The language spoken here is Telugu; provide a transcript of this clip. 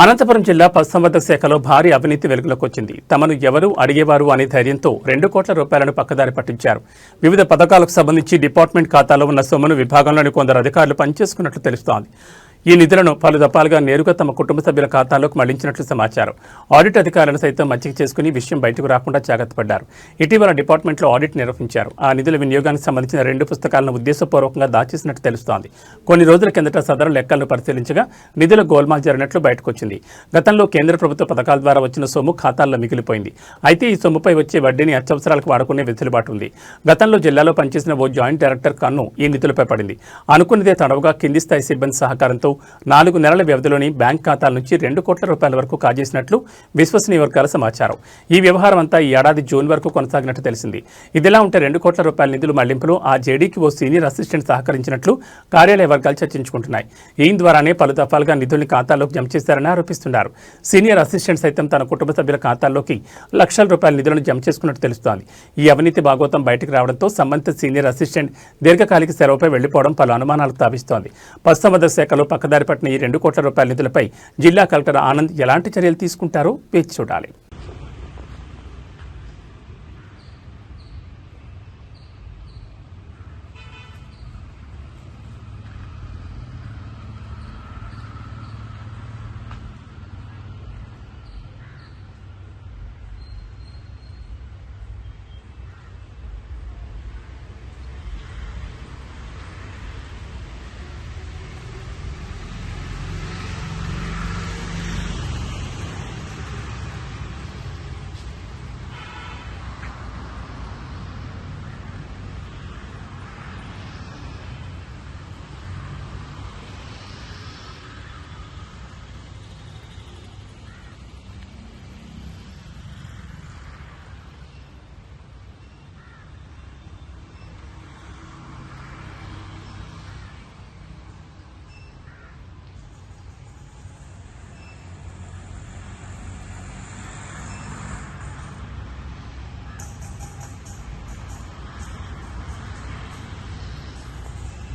అనంతపురం జిల్లా పశుసంవర్ధక శాఖలో భారీ అవినీతి వెలుగులోకి వచ్చింది. తమను ఎవరు అడిగేవారు అనే ధైర్యంతో రెండు కోట్ల రూపాయలను పక్కదారి పట్టించారు. వివిధ పథకాలకు సంబంధించి డిపార్ట్మెంట్ ఖాతాలో ఉన్న సొమ్మును విభాగంలోని కొందరు అధికారులు పనిచేసుకున్నట్లు తెలుస్తోంది. ఈ నిధులను పలు దఫాలుగా నేరుగా తమ కుటుంబ సభ్యుల ఖాతాలోకి మళ్ళించినట్లు సమాచారం. ఆడిట్ అధికారులను సైతం మచ్చిక చేసుకుని విషయం బయటకు రాకుండా జాగ్రత్త పడ్డారు ఇటీవల డిపార్ట్మెంట్లో ఆడిట్ నిర్వహించారు. ఆ నిధుల వినియోగానికి సంబంధించిన రెండు పుస్తకాలను ఉద్దేశపూర్వకంగా దాచేసినట్టు తెలుస్తోంది. కొన్ని రోజుల కిందట సదరు లెక్కలను పరిశీలించగా నిధుల గోల్మాల్ జరిగినట్లు బయటకొచ్చింది. గతంలో కేంద్ర ప్రభుత్వ పథకాల ద్వారా వచ్చిన సొమ్ము ఖాతాల్లో మిగిలిపోయింది. అయితే ఈ సొమ్ముపై వచ్చే వడ్డీని అత్యవసరాలకు వాడుకునే వెసులుబాటు ఉంది. గతంలో జిల్లాలో పనిచేసిన ఓ జాయింట్ డైరెక్టర్ కన్ను ఈ నిధులపై పడింది. అనుకున్నదే తడవుగా కింది స్థాయి సిబ్బంది సహకారంతో నాలుగు నెలల వ్యవధిలోని బ్యాంక్ ఖాతాల నుంచి రెండు కోట్ల రూపాయల వరకు కాజేసినట్లు విశ్వసనీయ వర్గాల సమాచారం. ఈ వ్యవహారం అంతా ఈ ఏడాది జూన్ వరకు కొనసాగినట్టు తెలిసింది. ఇదిలా ఉంటే రెండు కోట్ల రూపాయల నిధులు మళ్ళింపులో ఆ జేడీకి ఓ సీనియర్ అసిస్టెంట్ సహకరించినట్లు కార్యాలయ వర్గాలు చర్చించుకుంటున్నాయి. ఈ ద్వారానే పలు దఫాలుగా నిధుల్ని ఖాతాల్లోకి జమ చేశారని ఆరోపిస్తున్నారు. సీనియర్ అసిస్టెంట్ సైతం తన కుటుంబ సభ్యుల ఖాతాల్లోకి లక్షల రూపాయల నిధులను జమ చేసుకున్నట్టు తెలుస్తోంది. ఈ అవినీతి భాగోతం బయటకు రావడంతో సంబంధిత సీనియర్ అసిస్టెంట్ దీర్ఘకాలిక సెలవుపై వెళ్ళిపోవడం పలు అనుమానాలకు తావిస్తోంది. పశుసంవర్ధక శాఖలో పక్కదారి పట్టిన ఈ రెండు కోట్ల రూపాయల నిధులపై జిల్లా కలెక్టర్ ఆనంద్ ఎలాంటి చర్యలు తీసుకుంటారో వేచి చూడాలి.